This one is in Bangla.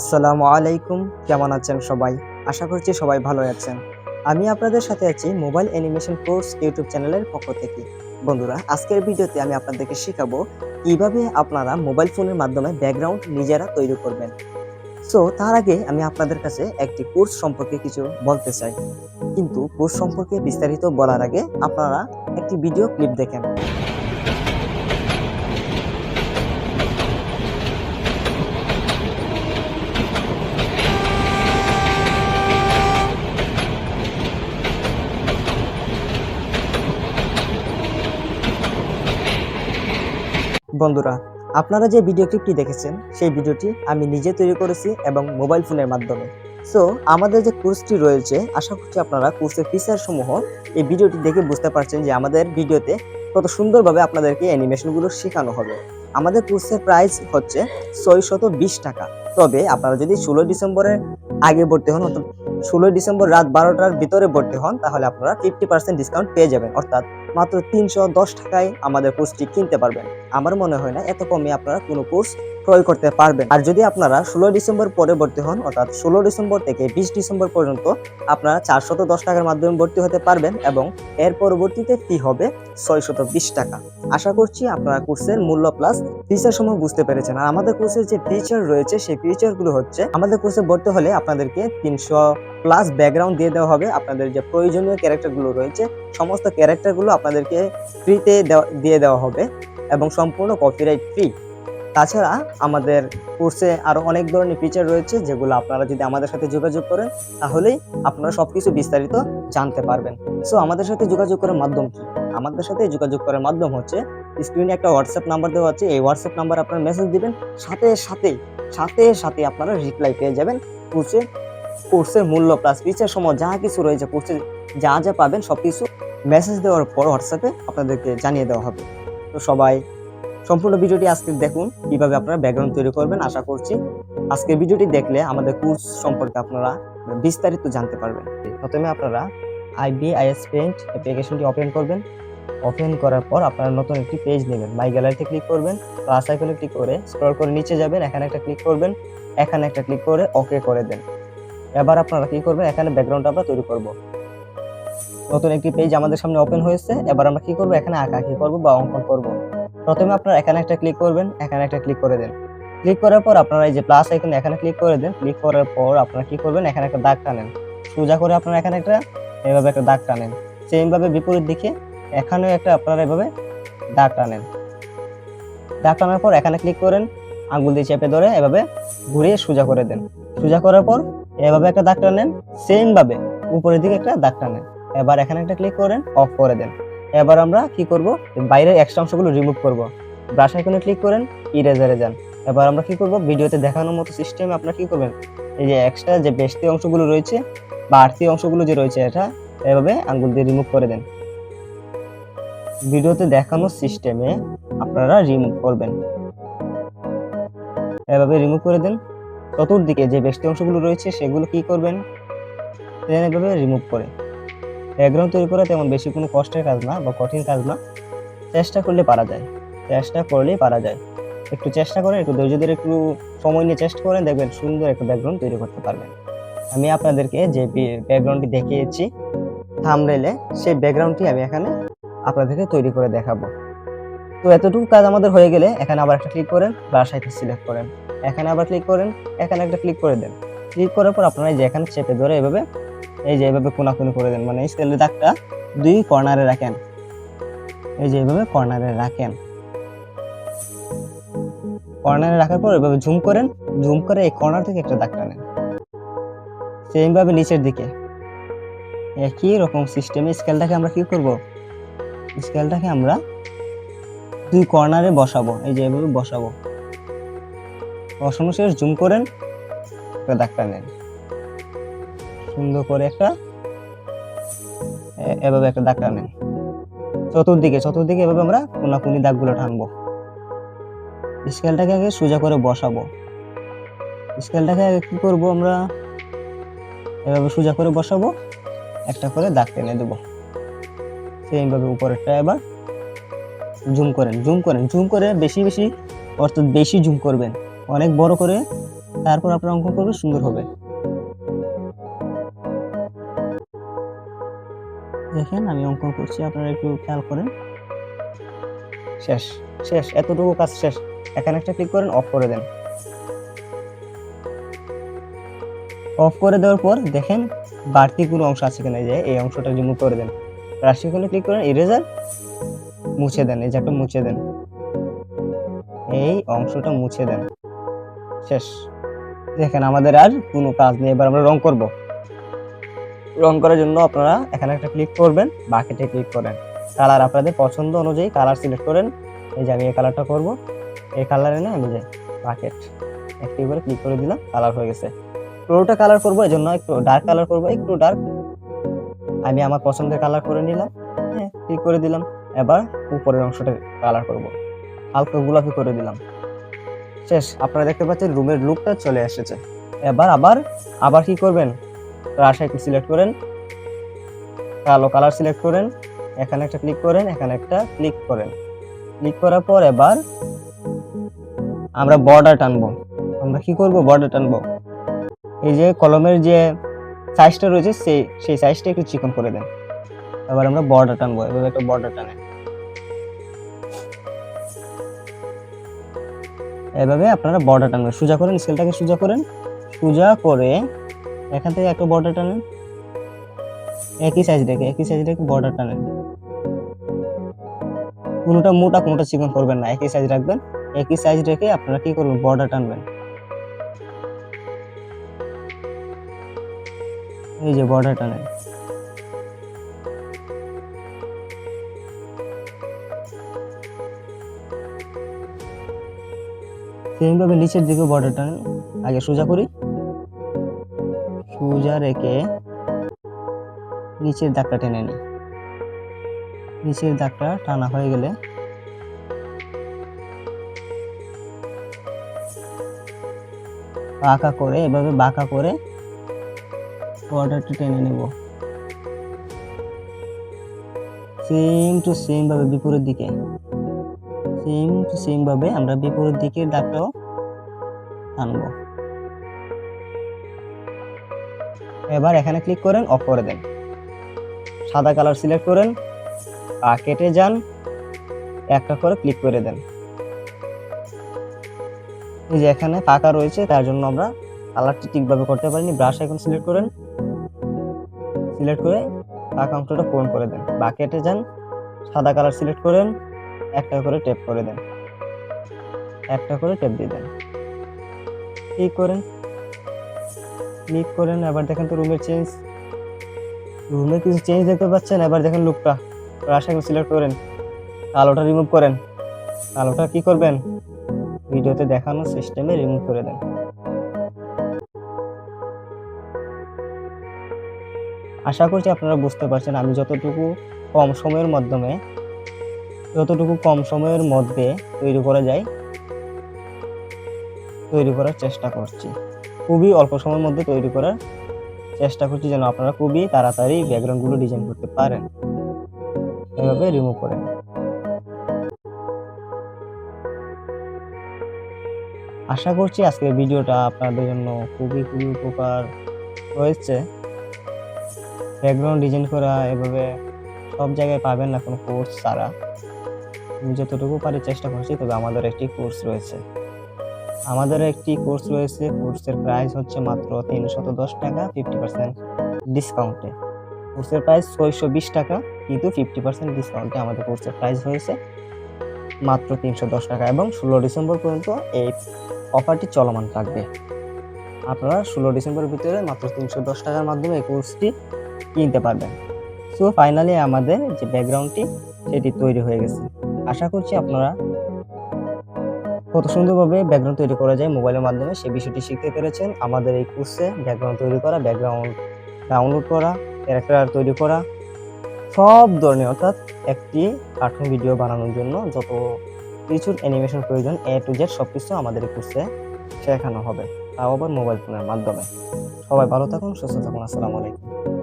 আসসালামু আলাইকুম, কেমন আছেন সবাই? আশা করছি সবাই ভালো আছেন। আমি আপনাদের সাথে আছি মোবাইল অ্যানিমেশন কোর্স ইউটিউব চ্যানেলের পক্ষ থেকে। বন্ধুরা, আজকের ভিডিওতে আমি আপনাদেরকে শেখাবো কীভাবে আপনারা মোবাইল ফোনের মাধ্যমে ব্যাকগ্রাউন্ড নিজেরা তৈরি করবেন। সো, তার আগে আমি আপনাদের কাছে একটি কোর্স সম্পর্কে কিছু বলতে চাই। কিন্তু কোর্স সম্পর্কে বিস্তারিত বলার আগে আপনারা একটি ভিডিও ক্লিপ দেখেন। বন্ধুরা, আপনারা যে ভিডিও ক্লিপটি দেখেছেন, সেই ভিডিওটি আমি নিজে তৈরি করেছি এবং মোবাইল ফোনের মাধ্যমে। সো আমাদের যে কোর্সটি রয়েছে, আশা করছি আপনারা কোর্সের ফিচার সমূহ এই ভিডিওটি দেখে বুঝতে পারছেন যে আমাদের ভিডিওতে কত সুন্দরভাবে আপনাদেরকে অ্যানিমেশনগুলো শেখানো হবে। আমাদের কোর্সের প্রাইস হচ্ছে ছয়শত টাকা। তবে আপনারা যদি ষোলোই ডিসেম্বরের আগে ভর্তি হন, অর্থাৎ ষোলোই ডিসেম্বর রাত বারোটার ভিতরে ভর্তি হন, তাহলে আপনারা ফিফটি পার্সেন্ট ডিসকাউন্ট পেয়ে যাবেন। অর্থাৎ মাত্র তিনশো দশ টাকায় আমাদের কোর্সটি কিনতে পারবেন। আমার মনে হয় না, এত কমে আপনারা কোনো কোর্স ক্রয় করতে পারবেন। আর যদি আপনারা ষোলো ডিসেম্বর পরে ভর্তি হন, অর্থাৎ ষোলো ডিসেম্বর থেকে বিশ ডিসেম্বর পর্যন্ত আপনারা চারশত দশ টাকার মাধ্যমে ভর্তি হতে পারবেন এবং এর পরবর্তীতে ফি হবে ছয়শত বিশ টাকা। আশা করছি আপনারা কোর্সের মূল্য প্লাস ফিচার সমূহ বুঝতে পেরেছেন। আর আমাদের কোর্সের যে ফিচার রয়েছে, সেই ফিচারগুলো হচ্ছে আমাদের কোর্সে ভর্তি হলে আপনাদেরকে তিনশো প্লাস ব্যাকগ্রাউন্ড দিয়ে দেওয়া হবে। আপনাদের যে প্রয়োজনীয় ক্যারেক্টারগুলো রয়েছে, সমস্ত ক্যারেক্টারগুলো আপনাদেরকে ফ্রিতে দিয়ে দেওয়া হবে এবং সম্পূর্ণ কপিরাইট ফ্রি তাছাড়া আমাদের কোর্সে আরও অনেক ধরনের ফিচার রয়েছে যেগুলো আপনারা যদি আমাদের সাথে যোগাযোগ করেন, তাহলেই আপনারা সব কিছু বিস্তারিত জানতে পারবেন। সো আমাদের সাথে যোগাযোগ করার মাধ্যম কি? আমাদের সাথে যোগাযোগ করার মাধ্যম হচ্ছে স্ক্রিনে একটা হোয়াটসঅ্যাপ নাম্বার দেওয়া আছে, এই হোয়াটসঅ্যাপ নাম্বার আপনার মেসেজ দিবেন, সাথে সাথে সাথে সাথে আপনারা রিপ্লাই পেয়ে যাবেন কোর্সে কোর্সের মূল্য প্লাস ফিচার সময় যা কিছু রয়েছে কোর্সে যা যা পাবেন সব কিছু মেসেজ দেওয়ার পর হোয়াটসঅ্যাপে আপনাদেরকে জানিয়ে দেওয়া হবে। তো সবাই সম্পূর্ণ ভিডিওটি আজকে দেখুন, কীভাবে আপনারা ব্যাকগ্রাউন্ড তৈরি করবেন, আশা করছি আজকের ভিডিওটি দেখলে আমাদের কোর্স সম্পর্কে আপনারা বিস্তারিত জানতে পারবেন। প্রথমে আপনারা আইবিআইএস পেন্ট অ্যাপ্লিকেশনটি ওপেন করবেন। ওপেন করার পর আপনারা নতুন একটি পেজ নেবেন। মাই গ্যালারিতে ক্লিক করবেন। প্লাস আইকনে ক্লিক করে স্ক্রল করে নিচে যাবেন। এখানে একটা ক্লিক করবেন। এখানে একটা ক্লিক করে ওকে করে দেন। এবার আপনারা কি করবেন? এখানে ব্যাকগ্রাউন্ড আমরা তৈরি করব। নতুন একটি পেজ আমাদের সামনে ওপেন হয়েছে। এবার আমরা কি করব? এখানে আঁকা কি করব বা অঙ্কন করব। প্রথমে আপনারা এখানে একটা ক্লিক করবেন, এখানে একটা ক্লিক করে দেন। ক্লিক করার পর আপনারা এই যে প্লাস আইকনে এখানে ক্লিক করে দেন। ক্লিক করার পর আপনারা কি করবেন? এখানে একটা দাগ টানেন। সোজা করে আপনারা এখানে একটা, এভাবে একটা দাগ টানেন। সেম ভাবে বিপরীত দিকে এখানেও একটা আপনারা এভাবে দাগ টানেন। দাগ টানার পর এখানে ক্লিক করেন, আঙ্গুল দিয়ে চেপে ধরে এভাবে ঘুরিয়ে সোজা করে দেন। সোজা করার পর এভাবে একটা দাগ টানেন সেম ভাবে উপরের দিকে একটা দাগ টানেন। এবার এখানে একটা ক্লিক করেন অফ করে দেন। এবার আমরা কি করব? বাইরের এক্সট্রা অংশগুলো রিমুভ করব। ব্রাশ আইকনে ক্লিক করেন ইরেজারে যান। এবার আমরা কি করব? ভিডিওতে দেখানোর মতো সিস্টেমে আপনারা কি করবেন? এই যে এক্সট্রা যে বেশতি অংশগুলো রয়েছে বা আরতি অংশগুলো যে রয়েছে, এটা এভাবে আঙ্গুল দিয়ে রিমুভ করে দেন। ভিডিওতে দেখানোর সিস্টেমে আপনারা রিমুভ করবেন। এভাবে রিমুভ করে দেন। চতুর্দিকে যে বেশতি অংশগুলো রয়েছে, সেগুলো কি করবেন? এভাবে রিমুভ করে। ব্যাকগ্রাউন্ড তৈরি করা তেমন বেশি কোনো কষ্টের কাজ না বা কঠিন কাজ না। চেষ্টা করলে পারা যায়। চেষ্টা করলেই পারা যায়। একটু চেষ্টা করেন, একটু ধৈর্য ধরে একটু সময় নিয়ে চেষ্টা করেন, দেখবেন সুন্দর একটা ব্যাকগ্রাউন্ড তৈরি করতে পারবেন। আমি আপনাদেরকে যে ব্যাকগ্রাউন্ডটি দেখিয়েছি থামরেলে সেই ব্যাকগ্রাউন্ডটি আমি এখানে আপনাদেরকে তৈরি করে দেখাবো। তো এতটুকু কাজ আমাদের হয়ে গেলে এখানে আবার একটা ক্লিক করেন ব্রাশ আইতে সিলেক্ট করেন। এখানে আবার ক্লিক করেন, এখানে একটা ক্লিক করে দেন। ক্লিক করার পর আপনারা যে এখানে চেপে ধরে এভাবে এই যে এভাবে কোনাকুনি করে দেন। মানে স্কেলের দাগটা দুই কর্নারে রাখেন। এই যে এভাবে কর্নারে রাখেন। কর্নারে রাখার পর এভাবে জুম করেন। জুম করে এই কর্নার থেকে একটা দাগ টানেন। সেম ভাবে নিচের দিকে। একই রকম সিস্টেমে স্কেলটাকে আমরা কি করব? স্কেলটাকে আমরা দুই কর্নারে বসাবো। এই যে এভাবে বসাবো। বসানো শেষ জুম করেন। একটা দাগ টানেন সুন্দর করে একটা এভাবে একটা দাগ টানেন চতুর্দিকে চতুর্দিকে এভাবে আমরা কোনাকুনি দাগগুলো টানবো। স্কেলটাকে আগে সোজা করে বসাবো। স্কেলটাকে আগে কি করব আমরা? এভাবে সোজা করে বসাবো, একটা করে দাগ টেনে দেবো। সেইভাবে উপরেরটা এবার জুম করেন জুম করেন, জুম করে বেশি বেশি, অর্থাৎ বেশি জুম করবেন। অনেক বড় করে, তারপর আপনার অঙ্কন করবে সুন্দর হবে। দেখেন, আমি অঙ্কন করছি, আপনারা একটু খেয়াল করেন। শেষ শেষ, এতটুকু কাজ শেষ। এখানে একটা ক্লিক করেন অফ করে দেন। অফ করে দেওয়ার পর দেখেন, বাড়তি কোনো অংশ আছে কিনা যে, এই অংশটা রিমুভ করে দেন। রাশিকোণে ক্লিক করেন ইরেজার মুছে দেন, এই জায়গাটা মুছে দেন। এই অংশটা মুছে দেন। শেষ। দেখেন, আমাদের আর কোনো কাজ নেই, এবার আমরা রং করব। রং করার জন্য আপনারা এখানে একটা ক্লিক করবেন বাকেটে ক্লিক করেন। কালার আপনাদের পছন্দ অনুযায়ী কালার সিলেক্ট করেন। এই যে আমি এই কালারটা করব। এই কালার এনে আমি যাই বাকেট একটি করে ক্লিক করে দিলাম কালার হয়ে গেছে। পুরোটা কালার করব এই জন্য একটু ডার্ক কালার করব, একটু ডার্ক আমি আমার পছন্দের কালার করে নিলাম হ্যাঁ ক্লিক করে দিলাম। এবার উপরের অংশটা কালার করব। হালকা গোলাপি করে দিলাম। শেষ, আপনারা দেখতে পাচ্ছেন রুমের লুকটা চলে এসেছে। এবার আবার আবার কি করবেন? রাশাইকে সিলেক্ট করেন। কালো কালার সিলেক্ট করেন। এখানে একটা ক্লিক করেন, এখানে একটা ক্লিক করেন। ক্লিক করার পর এবার আমরা বর্ডার টানবো। আমরা কি করব? বর্ডার টানবো। এই যে কলমের যে সাইজটা রয়েছে সেই সেই সাইজটা একটু চিকন করে দেন। এবার আমরা বর্ডার টানবো। এভাবে একটা বর্ডার টানে। এভাবে আপনারা বর্ডার টানবেন। সোজা করেন স্কেলটাকে সোজা করেন। সোজা করে এখান থেকে একটা বর্ডার টানেন একই সাইজ রেখে একই সাইজ রেখে বর্ডার টানেন কোনোটা মোটা, কোনোটা চিকন করবেন না, একই সাইজ রাখবেন। একই সাইজ রেখে আপনারা কি করবেন বর্ডার টানবেন এই যে বর্ডার টানেন সেইভাবে নিচের দিকে বর্ডার টানেন আগে সোজা করি। সোজা রেখে নিচের দাগটা টেনে নিই নিচের দাগটা টানা হয়ে গেলে বাঁকা করে, এভাবে বাঁকা করে বর্ডারটা টেনে নেব। সেম টু সেম ভাবে বিপরীত দিকে। সেম টু সেম ভাবে আমরা বিপরীত দিকের দাগটাও আনব এবার এখানে ক্লিক করেন অফ করে দেন। সাদা কালার সিলেক্ট করেন কেটে যান, একটা করে ক্লিক করে দেন। এই যে এখানে ফাঁকা রয়েছে, তার জন্য আমরা কালারটি ঠিকভাবে করতে পারিনি ব্রাশ এখন সিলেক্ট করেন। সিলেক্ট করে ফাঁকা অংশটা পূরণ করে দেন। বা কেটে যান, সাদা কালার সিলেক্ট করেন, একটা করে টেপ করে দেন। একটা করে টেপ দিয়ে দেন। ঠিক করেন। ক্লিক করেন, এবার দেখেন তো রুমের চেঞ্জ রুমে কিছু চেঞ্জ দেখতে পাচ্ছেন, এবার দেখেন লুকটা এখন সিলেক্ট করেন। আলোটা রিমুভ করেন। আলোটা কি করবেন? ভিডিওতে দেখানো সিস্টেমে রিমুভ করে দেন। আশা করছি আপনারা বুঝতে পারছেন, আমি যতটুকু কম সময়ের মাধ্যমে, যতটুকু কম সময়ের মধ্যে তৈরি করা যায়, তৈরি করার চেষ্টা করছি। খুবই অল্প সময়ের মধ্যে তৈরি করার চেষ্টা করছি যেন আপনারা খুবই তাড়াতাড়ি ব্যাকগ্রাউন্ডগুলো ডিজাইন করতে পারেন। এভাবে রিমুভ করেন আশা করছি আজকের ভিডিওটা আপনাদের জন্য খুবই খুবই উপকার হয়েছে। ব্যাকগ্রাউন্ড ডিজাইন করা এভাবে সব জায়গায় পাবেন না কোনো কোর্স ছাড়া। আমি যতটুকু পারি চেষ্টা করছি, তবে আমাদের একটি কোর্স রয়েছে। আমাদের একটি কোর্স রয়েছে। কোর্সের প্রাইস হচ্ছে মাত্র তিনশত দশ টাকা ফিফটি পার্সেন্ট ডিসকাউন্টে কোর্সের প্রাইস ছয়শো বিশ টাকা, কিন্তু ফিফটি পার্সেন্ট ডিসকাউন্টে আমাদের কোর্সের প্রাইস হয়েছে মাত্র তিনশো দশ টাকা এবং ষোলো ডিসেম্বর পর্যন্ত এই অফারটি চলমান থাকবে। আপনারা ষোলো ডিসেম্বরের ভিতরে মাত্র তিনশো দশ টাকার মাধ্যমে এই কোর্সটি কিনতে পারবেন। সো ফাইনালি আমাদের যে ব্যাকগ্রাউন্ডটি সেটি তৈরি হয়ে গেছে। আশা করছি আপনারা কত সুন্দরভাবে ব্যাকগ্রাউন্ড তৈরি করা যায় মোবাইলের মাধ্যমে, সেই বিষয়টি শিখতে পেরেছেন। আমাদের এই কোর্সে ব্যাকগ্রাউন্ড তৈরি করা ব্যাকগ্রাউন্ড ডাউনলোড করা ক্যারেক্টার তৈরি করা, সব ধরনের অর্থাৎ একটি কার্টুন ভিডিও বানানোর জন্য যত কিছুর অ্যানিমেশন প্রয়োজন এ টু জেড সব কিছু আমাদের এই কোর্সে শেখানো হবে। তাও আবার মোবাইল ফোনের মাধ্যমে। সবাই ভালো থাকুন, সুস্থ থাকুন, আসসালামু আলাইকুম।